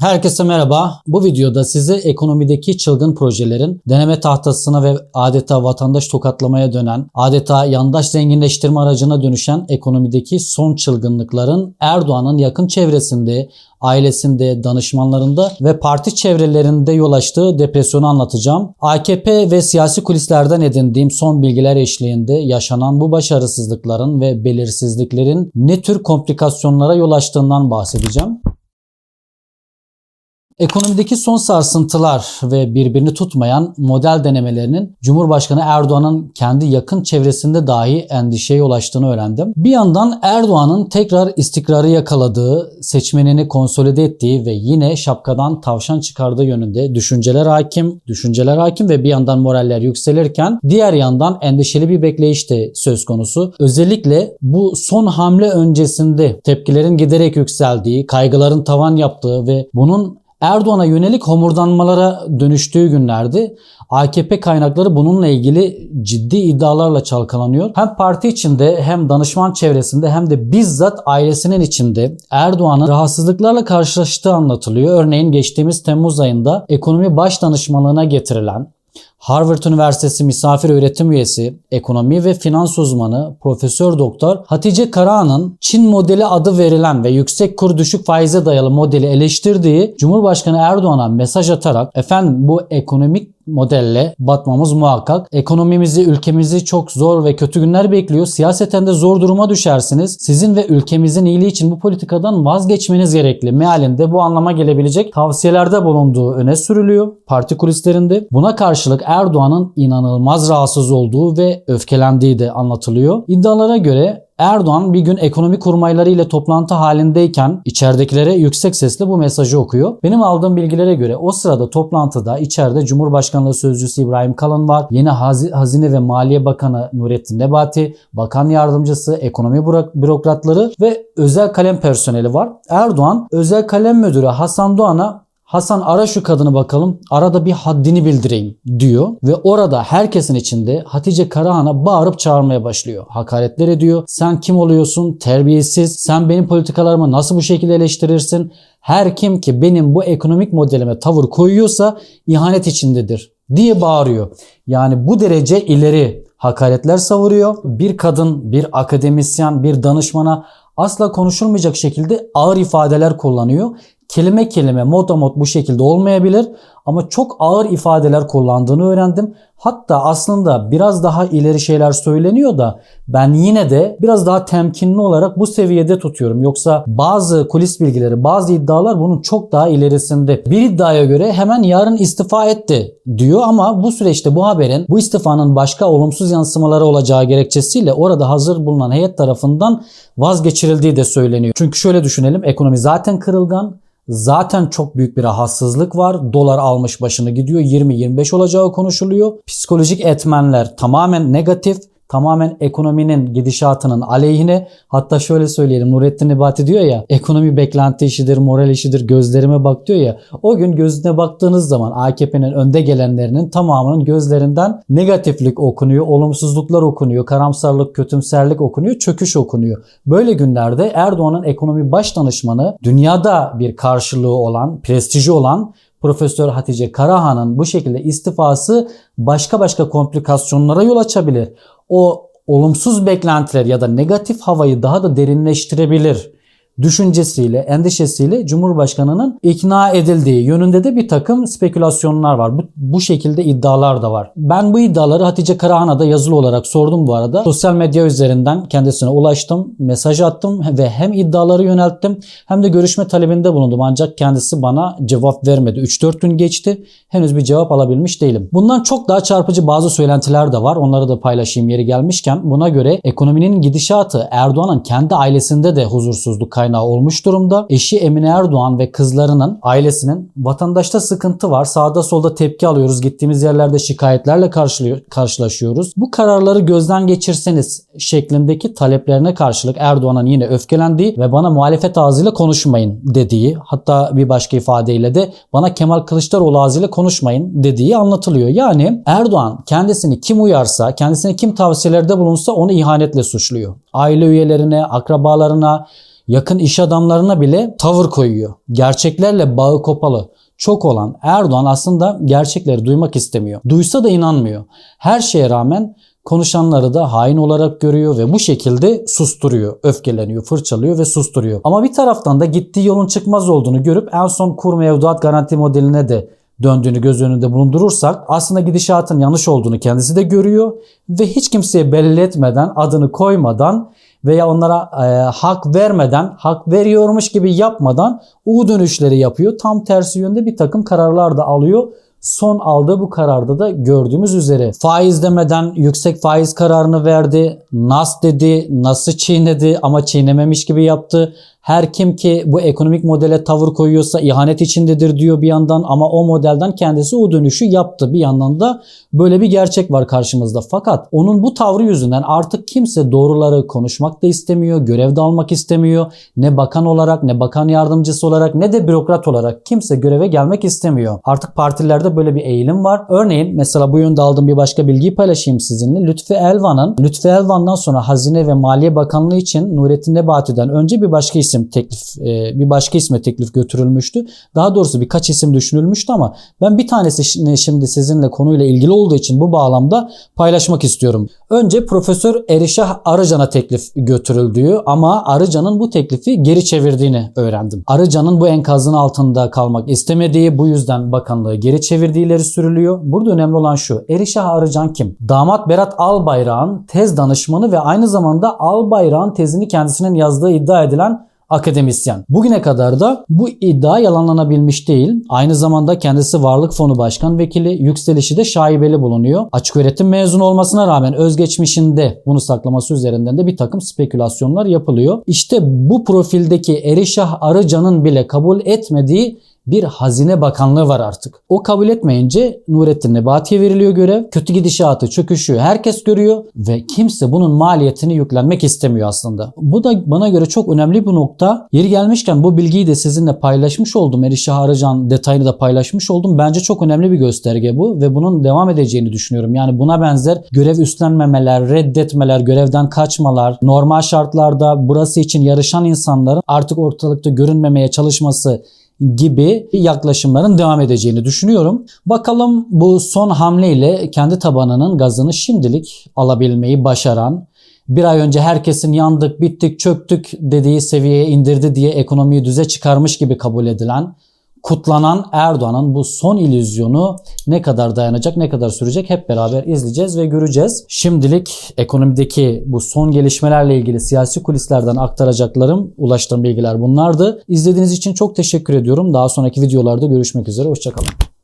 Herkese merhaba. Bu videoda size ekonomideki çılgın projelerin deneme tahtasına ve adeta vatandaş tokatlamaya dönen, adeta yandaş zenginleştirme aracına dönüşen ekonomideki son çılgınlıkların Erdoğan'ın yakın çevresinde, ailesinde, danışmanlarında ve parti çevrelerinde yol açtığı depresyonu anlatacağım. AKP ve siyasi kulislerden edindiğim son bilgiler eşliğinde yaşanan bu başarısızlıkların ve belirsizliklerin ne tür komplikasyonlara yol açtığından bahsedeceğim. Ekonomideki son sarsıntılar ve birbirini tutmayan model denemelerinin Cumhurbaşkanı Erdoğan'ın kendi yakın çevresinde dahi endişeye yol açtığını öğrendim. Bir yandan Erdoğan'ın tekrar istikrarı yakaladığı, seçmenini konsolide ettiği ve yine şapkadan tavşan çıkardığı yönünde düşünceler hakim, düşünceler hakim ve bir yandan moraller yükselirken diğer yandan endişeli bir bekleyiş de söz konusu. Özellikle bu son hamle öncesinde tepkilerin giderek yükseldiği, kaygıların tavan yaptığı ve bunun Erdoğan'a yönelik homurdanmalara dönüştüğü günlerdi. AKP kaynakları bununla ilgili ciddi iddialarla çalkalanıyor. Hem parti içinde hem danışman çevresinde hem de bizzat ailesinin içinde Erdoğan'ın rahatsızlıklarla karşılaştığı anlatılıyor. Örneğin geçtiğimiz Temmuz ayında ekonomi baş danışmanlığına getirilen Harvard Üniversitesi misafir öğretim üyesi, ekonomi ve finans uzmanı Profesör Doktor Hatice Karahan'ın Çin modeli adı verilen ve yüksek kur düşük faize dayalı modeli eleştirdiği Cumhurbaşkanı Erdoğan'a mesaj atarak efendim bu ekonomik modelle batmamız muhakkak. Ekonomimizi, ülkemizi çok zor ve kötü günler bekliyor. Siyaseten de zor duruma düşersiniz. Sizin ve ülkemizin iyiliği için bu politikadan vazgeçmeniz gerekli. Mealinde bu anlama gelebilecek tavsiyelerde bulunduğu öne sürülüyor parti kulislerinde. Buna karşılık Erdoğan'ın inanılmaz rahatsız olduğu ve öfkelendiği de anlatılıyor. İddialara göre Erdoğan bir gün ekonomi kurmayları ile toplantı halindeyken içeridekilere yüksek sesle bu mesajı okuyor. Benim aldığım bilgilere göre o sırada toplantıda içeride Cumhurbaşkanlığı Sözcüsü İbrahim Kalın var. Yeni Hazine ve Maliye Bakanı Nurettin Nebati, Bakan Yardımcısı, ekonomi bürokratları ve özel kalem personeli var. Erdoğan özel kalem müdürü Hasan Doğan'a Hasan ara şu kadını bakalım arada bir haddini bildireyim diyor ve orada herkesin içinde Hatice Karahan'a bağırıp çağırmaya başlıyor. Hakaretler ediyor. Sen kim oluyorsun? Terbiyesiz. Sen benim politikalarımı nasıl bu şekilde eleştirirsin? Her kim ki benim bu ekonomik modelime tavır koyuyorsa ihanet içindedir diye bağırıyor. Yani bu derece ileri hakaretler savuruyor. Bir kadın, bir akademisyen, bir danışmana asla konuşulmayacak şekilde ağır ifadeler kullanıyor kelime kelime motamot bu şekilde olmayabilir ama çok ağır ifadeler kullandığını öğrendim. Hatta aslında biraz daha ileri şeyler söyleniyor da ben yine de biraz daha temkinli olarak bu seviyede tutuyorum. Yoksa bazı kulis bilgileri, bazı iddialar bunun çok daha ilerisinde. Bir iddiaya göre hemen yarın istifa etti diyor ama bu süreçte bu haberin bu istifanın başka olumsuz yansımaları olacağı gerekçesiyle orada hazır bulunan heyet tarafından vazgeçirildiği de söyleniyor. Çünkü şöyle düşünelim ekonomi zaten kırılgan Zaten çok büyük bir rahatsızlık var. Dolar almış başını gidiyor. 20-25 olacağı konuşuluyor. Psikolojik etmenler tamamen negatif tamamen ekonominin gidişatının aleyhine hatta şöyle söyleyelim Nurettin Nebati diyor ya ekonomi beklenti işidir, moral işidir, gözlerime bak diyor ya o gün gözüne baktığınız zaman AKP'nin önde gelenlerinin tamamının gözlerinden negatiflik okunuyor, olumsuzluklar okunuyor, karamsarlık, kötümserlik okunuyor, çöküş okunuyor. Böyle günlerde Erdoğan'ın ekonomi baş danışmanı dünyada bir karşılığı olan, prestiji olan Profesör Hatice Karahan'ın bu şekilde istifası başka başka komplikasyonlara yol açabilir. O olumsuz beklentiler ya da negatif havayı daha da derinleştirebilir düşüncesiyle, endişesiyle Cumhurbaşkanı'nın ikna edildiği yönünde de bir takım spekülasyonlar var. Bu, bu şekilde iddialar da var. Ben bu iddiaları Hatice Karahan'a da yazılı olarak sordum bu arada. Sosyal medya üzerinden kendisine ulaştım, mesaj attım ve hem iddiaları yönelttim hem de görüşme talebinde bulundum. Ancak kendisi bana cevap vermedi. 3-4 gün geçti. Henüz bir cevap alabilmiş değilim. Bundan çok daha çarpıcı bazı söylentiler de var. Onları da paylaşayım yeri gelmişken. Buna göre ekonominin gidişatı Erdoğan'ın kendi ailesinde de huzursuzluk kaynağı olmuş durumda. Eşi Emine Erdoğan ve kızlarının, ailesinin vatandaşta sıkıntı var. Sağda solda tepki alıyoruz. Gittiğimiz yerlerde şikayetlerle karşılaşıyoruz. Bu kararları gözden geçirseniz şeklindeki taleplerine karşılık Erdoğan'ın yine öfkelendiği ve bana muhalefet ağzıyla konuşmayın dediği hatta bir başka ifadeyle de bana Kemal Kılıçdaroğlu ağzıyla konuşmayın dediği anlatılıyor. Yani Erdoğan kendisini kim uyarsa, kendisine kim tavsiyelerde bulunsa onu ihanetle suçluyor. Aile üyelerine, akrabalarına, yakın iş adamlarına bile tavır koyuyor. Gerçeklerle bağı kopalı çok olan Erdoğan aslında gerçekleri duymak istemiyor. Duysa da inanmıyor. Her şeye rağmen konuşanları da hain olarak görüyor ve bu şekilde susturuyor, öfkeleniyor, fırçalıyor ve susturuyor. Ama bir taraftan da gittiği yolun çıkmaz olduğunu görüp en son kur mevduat garanti modeline de döndüğünü göz önünde bulundurursak aslında gidişatın yanlış olduğunu kendisi de görüyor ve hiç kimseye belli etmeden, adını koymadan veya onlara e, hak vermeden, hak veriyormuş gibi yapmadan U dönüşleri yapıyor. Tam tersi yönde bir takım kararlar da alıyor. Son aldığı bu kararda da gördüğümüz üzere faiz demeden yüksek faiz kararını verdi. Nas dedi, Nas'ı çiğnedi ama çiğnememiş gibi yaptı. Her kim ki bu ekonomik modele tavır koyuyorsa ihanet içindedir diyor bir yandan ama o modelden kendisi o dönüşü yaptı. Bir yandan da böyle bir gerçek var karşımızda. Fakat onun bu tavrı yüzünden artık kimse doğruları konuşmak da istemiyor, görevde almak istemiyor. Ne bakan olarak, ne bakan yardımcısı olarak, ne de bürokrat olarak kimse göreve gelmek istemiyor. Artık partilerde böyle bir eğilim var. Örneğin mesela bu yönde aldığım bir başka bilgiyi paylaşayım sizinle. Lütfi Elvan'ın, Lütfi Elvan'dan sonra Hazine ve Maliye Bakanlığı için Nurettin Nebati'den önce bir başka isim teklif, e, bir başka isme teklif götürülmüştü. Daha doğrusu birkaç isim düşünülmüştü ama ben bir tanesini şimdi sizinle konuyla ilgili olduğu için bu bağlamda paylaşmak istiyorum. Önce Profesör Erişah Arıcan'a teklif götürüldüğü ama Arıcan'ın bu teklifi geri çevirdiğini öğrendim. Arıcan'ın bu enkazın altında kalmak istemediği bu yüzden bakanlığı geri çevirdiği ileri sürülüyor. Burada önemli olan şu. Erişah Arıcan kim? Damat Berat Albayrak'ın tez danışmanı ve aynı zamanda Albayrak'ın tezini kendisinin yazdığı iddia edilen akademisyen. Bugüne kadar da bu iddia yalanlanabilmiş değil. Aynı zamanda kendisi Varlık Fonu Başkan Vekili, yükselişi de şaibeli bulunuyor. Açık öğretim mezunu olmasına rağmen özgeçmişinde bunu saklaması üzerinden de bir takım spekülasyonlar yapılıyor. İşte bu profildeki Erişah Arıcan'ın bile kabul etmediği bir hazine bakanlığı var artık. O kabul etmeyince Nurettin Nebati'ye veriliyor görev. Kötü gidişatı, çöküşü herkes görüyor ve kimse bunun maliyetini yüklenmek istemiyor aslında. Bu da bana göre çok önemli bir nokta. Yeri gelmişken bu bilgiyi de sizinle paylaşmış oldum. Erişah Arıcan detayını da paylaşmış oldum. Bence çok önemli bir gösterge bu ve bunun devam edeceğini düşünüyorum. Yani buna benzer görev üstlenmemeler, reddetmeler, görevden kaçmalar, normal şartlarda burası için yarışan insanların artık ortalıkta görünmemeye çalışması gibi yaklaşımların devam edeceğini düşünüyorum. Bakalım bu son hamleyle kendi tabanının gazını şimdilik alabilmeyi başaran, bir ay önce herkesin yandık, bittik, çöktük dediği seviyeye indirdi diye ekonomiyi düze çıkarmış gibi kabul edilen, kutlanan Erdoğan'ın bu son illüzyonu ne kadar dayanacak, ne kadar sürecek hep beraber izleyeceğiz ve göreceğiz. Şimdilik ekonomideki bu son gelişmelerle ilgili siyasi kulislerden aktaracaklarım, ulaştığım bilgiler bunlardı. İzlediğiniz için çok teşekkür ediyorum. Daha sonraki videolarda görüşmek üzere, hoşçakalın.